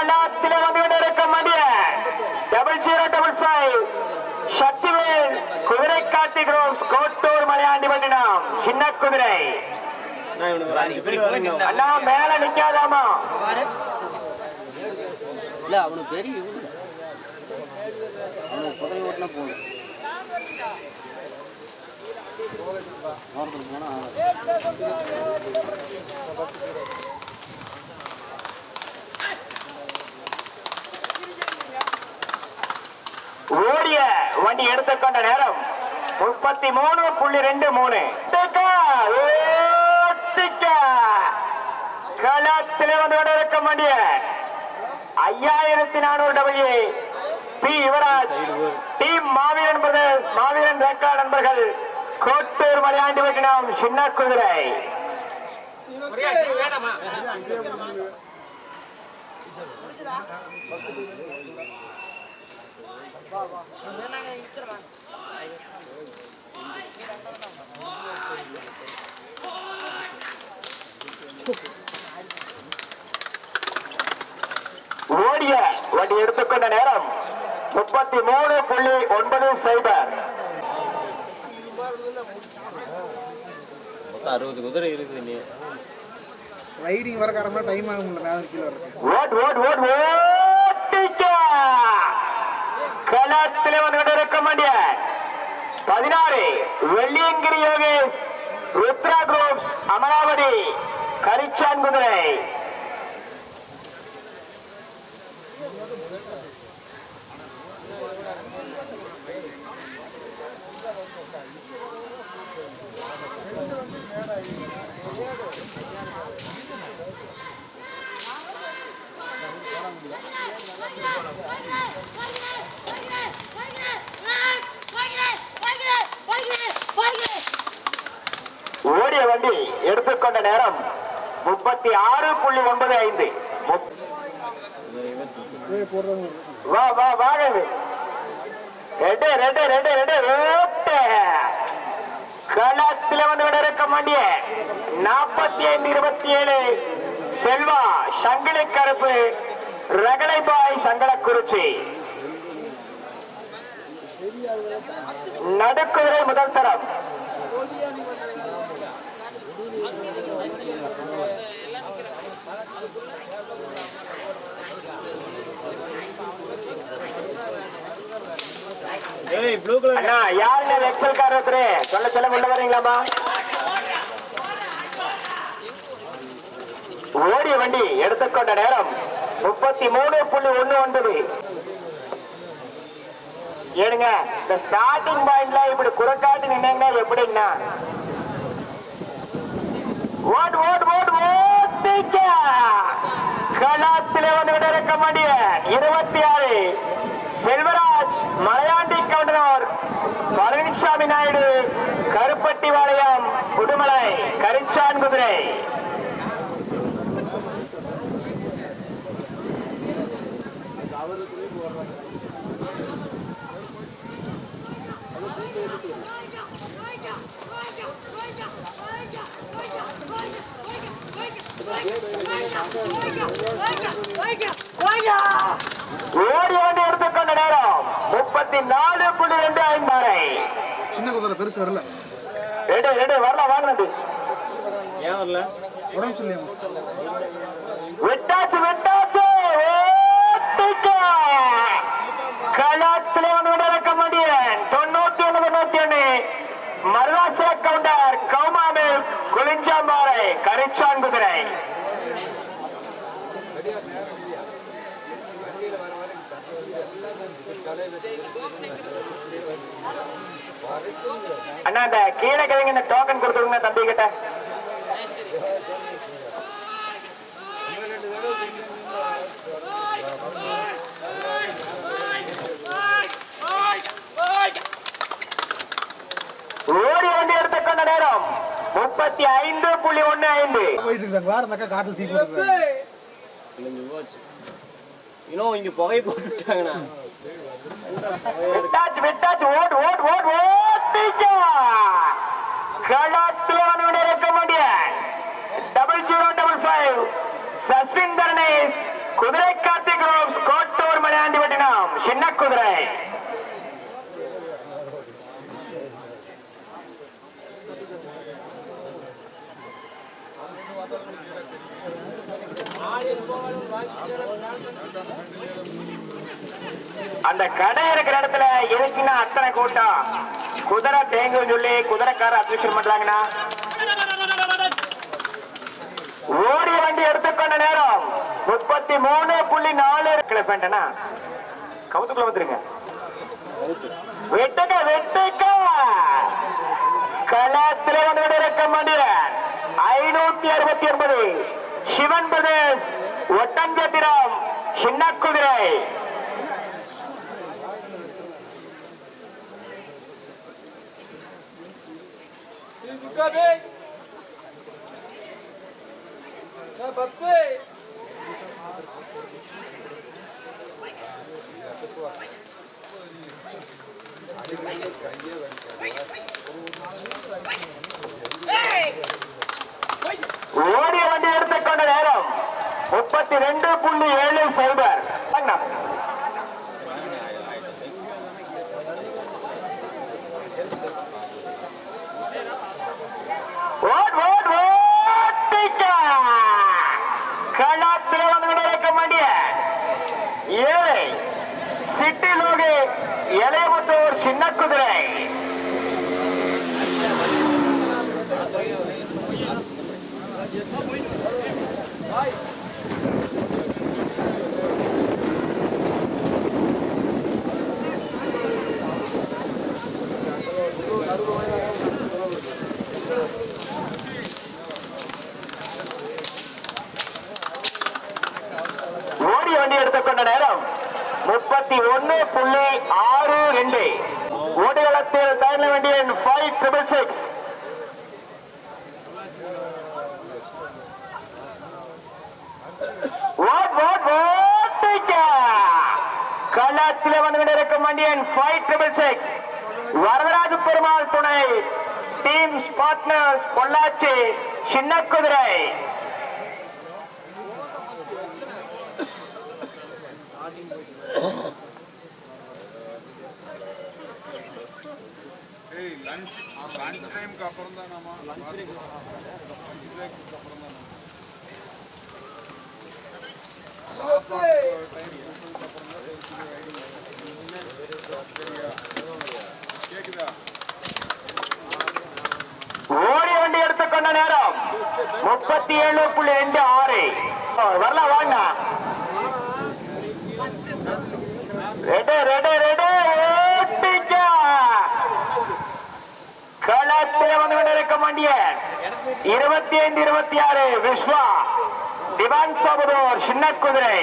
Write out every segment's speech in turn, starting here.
களத்தில் வந்து கொண்டிருக்க மடிய double zero double five Sakthivel குதிரை காட்டி குரோஸ் கோட்டூர் மலையாண்டி பட்டினம் சின்ன குதிரை நான் அண்ணா மேல நிக்காதாமா இல்ல அவனுக்கு தெரியும் அவனுக்கு குதிரை ஓட்டினா போகணும் ஓரத்துக்கு போனா ஆகாது. ஓடிய வண்டி எடுத்துக்கொண்ட நேரம் முப்பத்தி மூணு புள்ளி ரெண்டு மூணு. களத்தில் வந்து கொண்டிருக்க வேண்டிய ஐயாயிரத்தி நானூறு டபிள்யூ பி. யுவராஜ். டீம் மாவீரன் மாவீரன் ரேக்கா நண்பர்கள் கோட்டூர் மலையாண்டி வைக்கணும் சின்ன குதிரை. ஓடிய வண்டி எடுத்துக்கொண்ட நேரம் முப்பத்தி மூணு புள்ளி ஒன்பது சைபர் அறுபது குதிரை இருக்குது நீ ரைடிங் வர காரணமா டைம் ஆகும் ஓட் ஓட் ஓட் ஓட்டிக்க களத்தில் வந்து இருக்க வேண்டிய பதினாறு வெள்ளியங்கிரி யோகேஷ் ருத்ரா குரூப்ஸ் அமராவதி கரிச்சான் குதிரை ஓடிய தாண்டி எடுத்துக்கொண்ட நேரம் முப்பத்தி ஆறு புள்ளி ஒன்பது ஐந்து. வா வா வாங்க. ரெண்டு ரெண்டு ரெண்டு ரெண்டு களத்தில் வந்து கொண்டிருக்க வேண்டிய. நாற்பத்தி ஐந்து இருபத்தி ஏழு. செல்வா சங்கிலி கருப்பு. ரகலைபாய் சங்கடக்குறிச்சி நடுக்குதிரை முதல் தரம். அண்ணா யாருங்க எக்ஸல் கார் ஒருத்தரு சொல்ல சொல்ல உள்ள வரீங்களாமா ஓடிய வண்டி எடுத்துக்கொண்ட நேரம் முப்பத்தி மூணு புள்ளி ஒண்ணு ஒன்பது. ஏனுங்க இந்த ஸ்டார்டிங் பாயிண்ட்ல இப்படி குறைக்காட்டி நின்னீங்க எப்படிங்கண்ணா? ஓட் ஓட் ஓட் ஓட்டிக்க! களத்திலே வந்து கொண்டிருக்க வேண்டிய. இருபத்தி ஆறு. செல்வராஜ் மலையாண்டி கவுண்டனார் பழனிசாமி நாயுடு கருப்பட்டி வாளையம் புதுமலை கரிச்சான் குதிரை ஓடி முப்பத்தி நாலு புள்ளி ரெண்டு ஐந்து வரை சின்ன குதிரை பெருசு வரல. ரெண்டு ரெண்டு வரலாம் வாங்கினது. ஏன் வரல? உடம்பு சொல்லியாமா விட்டாச்சு விட்டாச்சு. களத்தில் வந்து நடக்க முடியும் தொண்ணூத்தி ஒண்ணு தொண்ணூத்தி ஒண்ணு. மருதாசல கவுண்டர் கௌமாமி குளிஞ்சாம்பாறை கரிச்சான் குதிரை. அண்ணா இந்த கீழே கிழங்கு இந்த டோக்கன் கொடுத்துருங்க தம்பி கிட்ட. ஓடி வண்டி எடுத்துக்கொண்ட நேரம் முப்பத்தி ஐந்து புள்ளி ஒண்ணு ஐந்து. போயிட்டு வேற அந்த காட்டில் இன்னும் இங்க புகை போட்டுட்டாங்கண்ணா. விட்டாச்சு விட்டாச்சு. ஓடு ஓடு ஓடு ஓட்டிக்க டபுள் ஜீரோ டபுள் ஃபைவ் குதிரை காத்தி குரூப்ஸ் கோட்டூர் மலையாண்டிப்பட்டினம் சின்ன குதிரை. அந்த கடை இருக்கிற இடத்துல எதுக்குன்னா அத்தனை கூட்டம். குதிரை தேங்கும் சொல்லி குதிரைக்கார அட்மிஷன் பண்றாங்கண்ணா. ஓடிய வண்டி எடுத்துக்கொண்ட நேரம் முப்பத்தி மூணு புள்ளி நாலு கிளப்பேண்டா கவுத்துக்குள்ள வந்துருங்க. வெட்டுக்க வெட்டுக்க களத்திலே வந்து இருக்க மாட்டிய ஐநூத்தி அறுபத்தி ஒன்பது. சிவன் பிரதேஷ் ஒட்டஞ்சத்திரம் சின்ன குதிரை ஓடிய வண்டி எடுத்துக்கொண்ட நேரம் முப்பத்தி ரெண்டு புள்ளி ஏழு சைபர் வாங்கண்ணா. ஓட், ஓட், ஓட்டிக்க. களத்தில் வந்து கொண்டிருக்க மாட்டிய ஏழை சிட்டி லோகு இளையமுத்தூர் சின்ன குதிரை ஓடிய வண்டி எடுத்துக்கொண்ட நேரம் முப்பத்தி ஒன்னு புள்ளி ஆறு ரெண்டு ஓடிகளத்தில் தயல வேண்டிய ஃபைவ் ட்ரிபிள் சிக்ஸ் ஓட் ஓட் ஓட்டிக்க களத்தில் வந்து கொண்டிருக்கும் வண்டியன் five triple six. Varadaraja Perumal துணை. டீம் பார்ட்னர்ஸ் பொள்ளாச்சி சின்ன குதிரை ஏய் லஞ்ச் லஞ்ச் டைம்க்கு அப்புறம் தான் நாம லஞ்ச் பிரேக் லஞ்ச் பிரேக்கு அப்புறம் தான் ஓடிய வண்டி எடுத்துக்கொண்ட நேரம் முப்பத்தி ஏழு புள்ளி ரெண்டு ஆறு. வரலாம் வாங்க. ரெடு ரெடு ரெடு ஓட்டிக்க. வந்து கொண்டிருக்க வேண்டிய. இருபத்தி ஐந்து இருபத்தி ஆறு விஸ்வா திவான் சபதோர் சின்ன குதிரை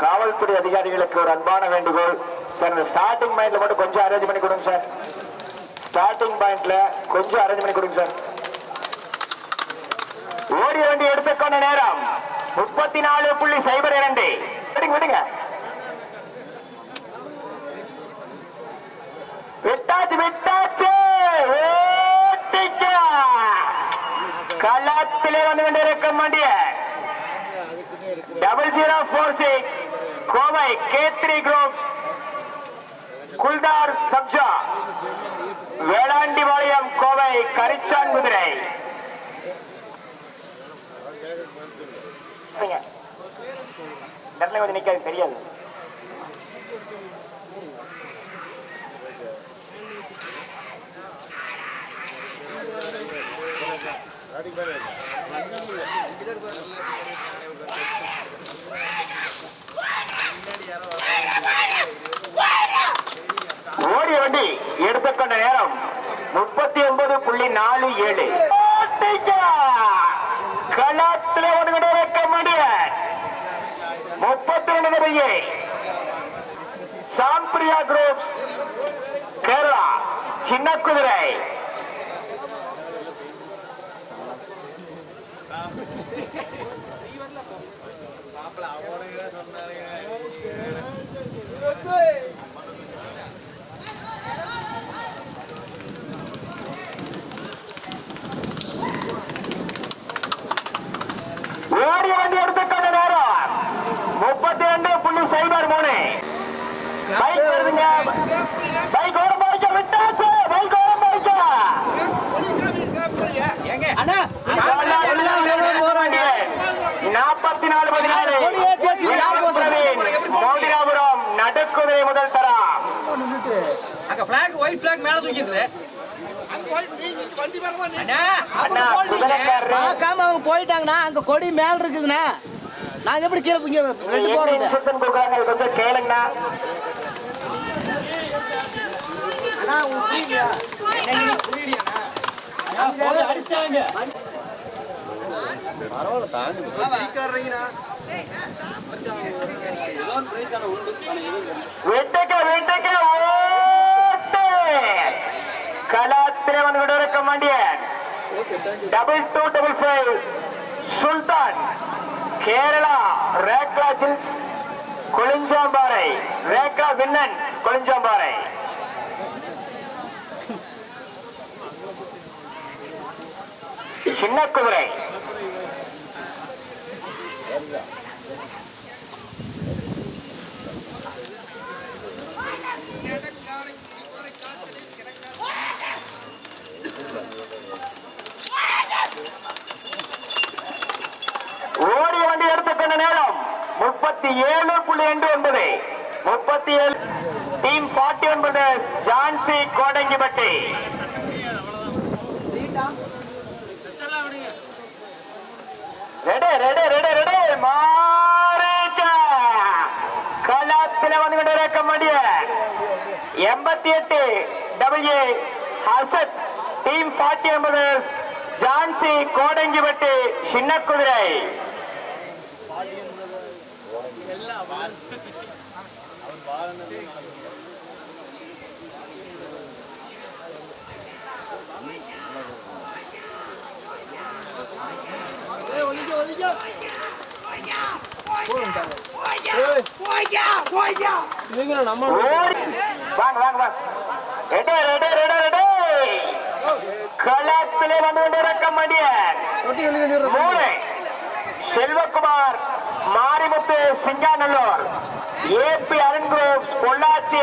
காவல்துறை அதிகாரிகளுக்கு ஒரு அன்பான வேண்டுகோள். சார் ஸ்டார்டிங் பாயிண்ட்ல மட்டும் கொஞ்சம் அரேஞ்ச் பண்ணி கொடுங்க சார். ஸ்டார்டிங் பாயிண்ட்ல கொஞ்சம் அரேஞ்ச் பண்ணி கொடுங்க சார். ஓடிய வண்டி எடுத்துக்கொண்ட நேரம் முப்பத்தி நாலு புள்ளி சைபர் இரண்டு. விடுங்க விடுங்க. விட்டாச்சு விட்டாச்சு. களத்திலே வந்து கொண்டிருக்க வேண்டிய. Double zero four six Kovai Khetri group குல்தார் சப்ஜா வேளாண்டிபாளையம் கோவை கரிச்சான் குதிரை. நீங்க. இந்த கொஞ்சம் நிக்காது தெரியாது. ஓடி வண்டி எடுத்துக்கொண்ட நேரம் முப்பத்தி ஒன்பது புள்ளி நாலு ஏழு. களத்தில் ஒரு வைக்க முடிய முப்பத்தி ரெண்டு நிலையே. சாம்பிரியா குரூப் கேரளா சின்ன குதிரை வித்தியாசம் யார் போக சொன்னா? மோதிராபுரம் நடுக்குதிரை முதல் தரம் நின்றுட்டு அங்க flag, white flag மேல தூக்கிடுது. அண்ணா, அண்ணா அப்படி போடலீங்க. குதிரைக்காரரு பார்க்காம அவங்க போயிட்டாங்கண்ணா அங்க கொடி மேல இருக்குதுண்ணா நாங்க எப்படி கீழே இங்க ரெண்டு போறது. பரவாயில்ல தாங்க வீட்டுக்கு ஓட்டு கலாத்திரை வந்து விடுவதற்கு மண்டியன் double two double five Sultan Kerala Rekla Kolinjampara Rekla விண்ணன் Kolinjampara சின்ன குதிரை ஓடிய வண்டி எடுத்துக்கொண்ட நேரம் முப்பத்தி ஏழு புள்ளி ரெண்டு ஒன்பது முப்பத்தி ஏழு டீம் பார்ட்டி ஒன்பது Jhansi Kodangipatti ready ready ready ready. மாறிக்க களத்தில் வந்து கொண்டிருக்க முடிய. எண்பத்தி எட்டு டபிள்யூ ஹசத் டீம் பார்ட்டி என்பது ஜான்சி கோடங்கிப்பட்டி சின்ன குதிரை இவங்க நம்ம வாங்க வாங்க வாங்க ரெடி ரெடி ரெடி ரெடி களத்திலே வந்து கொண்டிருக்க முடிய ரொட்டி எழுதி வச்சிடுறோம் மூணு செல்வகுமார் மாரிமுத்து சிங்காநல்லூர் ஏபி அருண் குரூப் பொள்ளாச்சி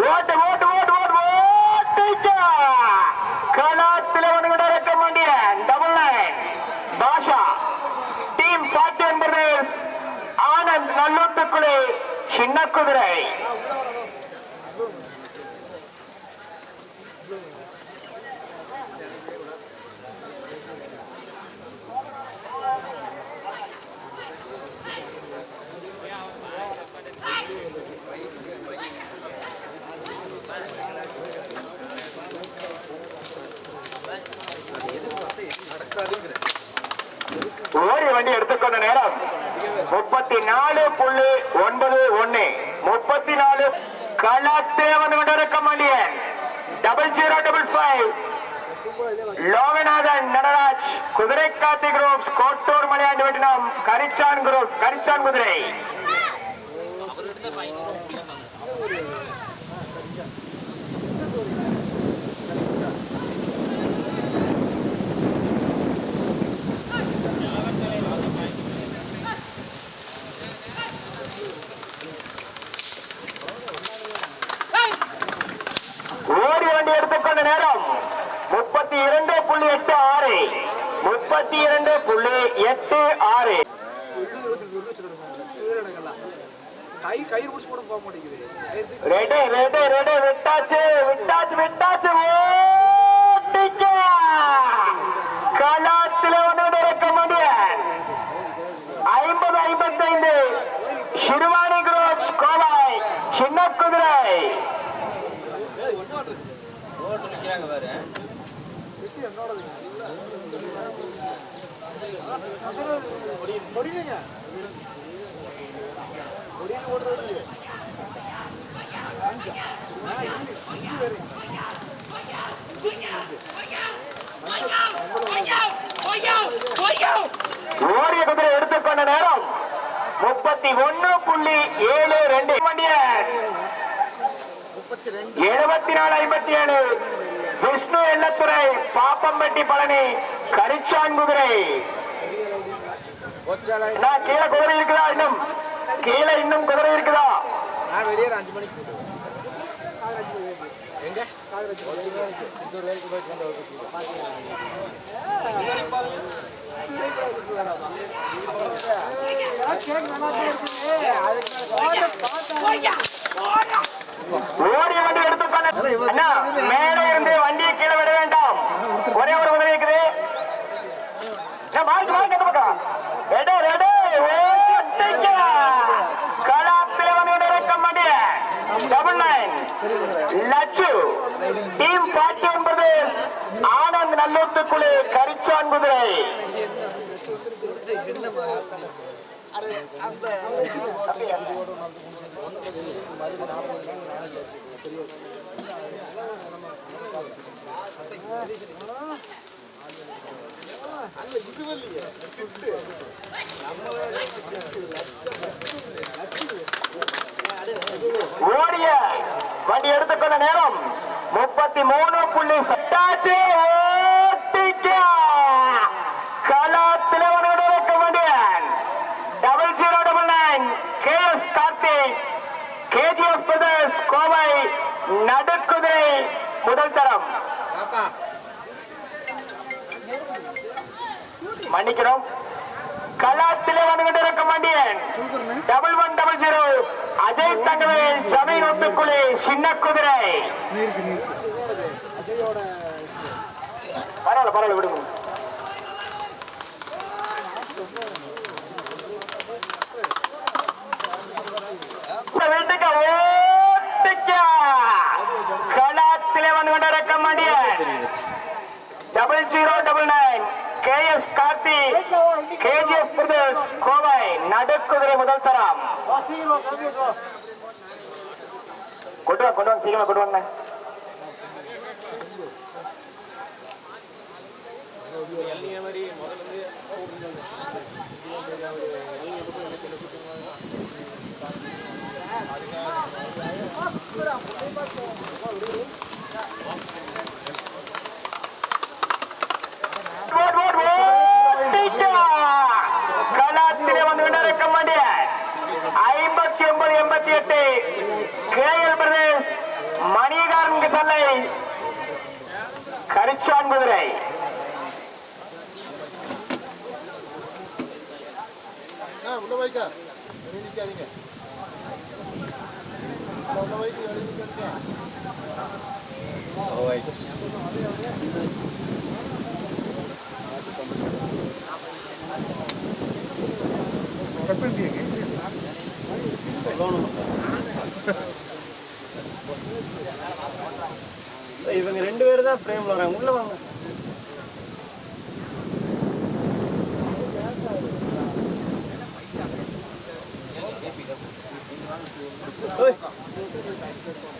ஓட்டு ஓட்டு ஓட்டு ஓட்டு ஓட்டு களத்தில் வந்து கொண்டிருக்க வேண்டிய டபுள் நைன் பாஷா டீம் பாட்டு என்பது ஆனந்த் நல்லூட்டுக்குழி சின்ன குதிரை ஓடி வண்டி எடுத்துக்கொண்ட நேரம் முப்பத்தி நாலு புள்ளி ஒன்பது ஒன்னு. முப்பத்தி நாலு களத்தே வந்து கொண்டிருக்க double zero double five Loganathan Nataraj குதிரை காத்தி குரூப்ஸ் கோட்டூர் மலையாண்டு வெட்டினம் கரிச்சான் குரூப் கரிச்சான் குதிரை ஓடி வண்டி எடுத்துக்கொண்ட நேரம் முப்பத்தி இரண்டு புள்ளி எட்டு ஆறு. முப்பத்தி இரண்டு புள்ளி எட்டு ஆறு. கை கயிறு பிடிச்சி கூட போக மாட்டேங்குது. ரெடி ரெடி ரெடி விட்டாச்சு விட்டாச்சு விட்டாச்சு. ஓட்டிக்க ஐம்பது சிறுவாணி சின்ன குதிரை. வித்து என்னோடதுங்க முடியலைங்க முடியல ஓடிய குதிரை எடுத்துக்கொண்ட நேரம் முப்பத்தி ஒன்னு புள்ளி ஏழு ரெண்டு. மணியன் எழுபத்தி நாலு ஐம்பத்தி ஏழு. விஷ்ணு எல்லத்துறை பாப்பம்பட்டி பழனி கரிச்சான் குதிரை. நான் கீழே குதிரை இருக்குதா இன்னும்? கீழே இன்னும் குதிரை இருக்குதா? நான் வெளியே அஞ்சு மணிக்கு எங்க? சித்தூர் வரைக்கும் போயிட்டு வந்து ஓடிய வண்டி எடுத்துக்கொள்ள அண்ணா மேலே இருந்து வண்டியை கீழே விட வேண்டாம். ஒரே ஒரு குதிரை இருக்குது. மாறிக்கு மாறிக்கு அந்த பக்கம். ரெடே ரெடே ஓட்டிக்க கலாப்பில வந்து இறக்கம் வண்டிய டபுள் நைன் லட்சு டீம் பாட்டி ஒன்பது ஆனந்த் நல்லூத்துக்குழு கரிச்சான் குதிரை. ஓடிய வண்டி எடுத்துக்கொண்ட நேரம் முப்பத்தி மூணு புள்ளி சட்டாச்சு ஓட்டிக்க கலாத்தில இருக்க வேண்டியன் double zero double nine K S Karthik KGF brothers Kovai நடுக்குதிரை முதல் தரம். மன்னிக்கிறோம். கலாத்திலே வந்துகிட்டு இருக்க மாட்டேன் double one double zero Ajay Thangavel ஜமீன் ஒத்துக்குழி சின்ன குதிரை. பரவாயில்ல பரவாயில்ல விடுங்க இந்த வீட்டுக்கு ஓட்டிக்க கலாத்திலே வந்து கொண்டு இருக்க மாட்டேன் double zero double nine K S Karthi KGS Pradesh Kovai நடுக்குதிரை முதல் தரம். கொண்டு வா கொண்டு வாங்க சீக்கிரமா கொண்டு வாங்க அதுக்காக ஓட், ஓட்டிக்க. கலாத்திலே வந்து கொண்டிருக்க மாட்டிய ஐம்பத்தி எட்டு கேஎல் பிரதேஷ் மணிகாரன் தல்லை கரிச்சான் குதிரை. உள்ள வைக்க நிக்காதீங்க. உள்ள வைக்க நிக்காதீங்க. இவங்க ரெண்டு பேரும் தான் ஃப்ரேம்ல வராங்க. உள்ள வாங்க. Hey!